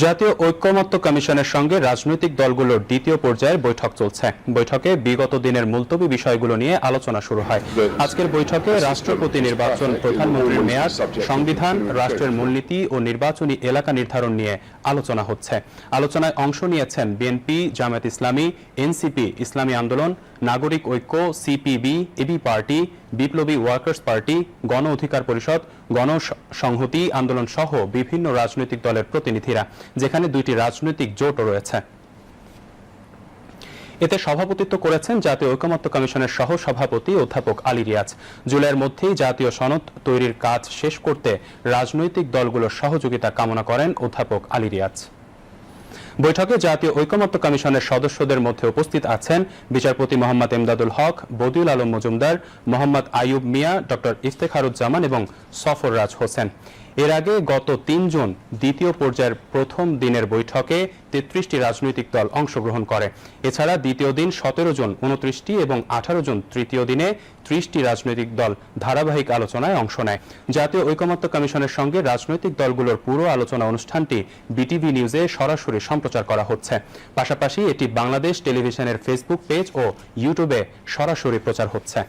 জাতীয় ঐক্যমত্য কমিশনের সঙ্গে রাজনৈতিক দলগুলোর দ্বিতীয় পর্যায়ের বৈঠক চলছে। বৈঠকে বিগত দিনের মুলতবি বিষয়গুলো নিয়ে আলোচনা শুরু হয়। আজকের বৈঠকে রাষ্ট্রপতি নির্বাচন, প্রধানমন্ত্রীর মেয়াদ, সংবিধান, রাষ্ট্রের মূলনীতি ও নির্বাচনী এলাকা নির্ধারণ নিয়ে আলোচনা হচ্ছে। আলোচনায় অংশ নিয়েছেন বিএনপি, জামায়াত ইসলামী, এনসিপি, ইসলামী আন্দোলন নাগরিক ঐক্য সিপিবি এবি পার্টি, বিপ্লবী ওয়ার্কার্স পার্টি, গণ অধিকার পরিষদ, গণ সংহতি আন্দোলন সহ বিভিন্ন রাজনৈতিক দলের প্রতিনিধিরা, যেখানে দুইটি রাজনৈতিক জোটও রয়েছে। এতে সভাপতিত্ব করেছেন জাতীয় ঐকমত্য কমিশনের সহ সভাপতি অধ্যাপক আলী রিয়াজ। জুলাইয়ের মধ্যেই জাতীয় সনদ তৈরির কাজ শেষ করতে রাজনৈতিক দলগুলোর সহযোগিতা কামনা করেন অধ্যাপক আলী রিয়াজ। বৈঠকে জাতীয় ঐকমত্য কমিশনের সদস্যদের মধ্যে উপস্থিত আছেন বিচারপতি মোহাম্মদ এমদাদুল হক, বদিউল আলম মজুমদার, মোহাম্মদ আয়ুব মিয়া ড ইফতেখারুজ্জামান এবং সফর রাজ হোসেন। এর আগে গত তিন জুন দ্বিতীয় পর্যায়ের প্রথম দিনের বৈঠকে তেত্রিশটি রাজনৈতিক দল অংশগ্রহণ করে। এছাড়া দ্বিতীয় দিন সতেরো জন উনত্রিশটি এবং আঠারো জন তৃতীয় দিনে ত্রিশটি রাজনৈতিক দল ধারাবাহিক আলোচনায় অংশ নেয়। জাতীয় ঐকমত্য কমিশনের সঙ্গে রাজনৈতিক দলগুলোর পুরো আলোচনা অনুষ্ঠানটি বিটিভি নিউজে সরাসরি সম্প্রচার করা হচ্ছে। পাশাপাশি এটি বাংলাদেশ টেলিভিশনের ফেসবুক পেজ ও ইউটিউবে সরাসরি প্রচার হচ্ছে।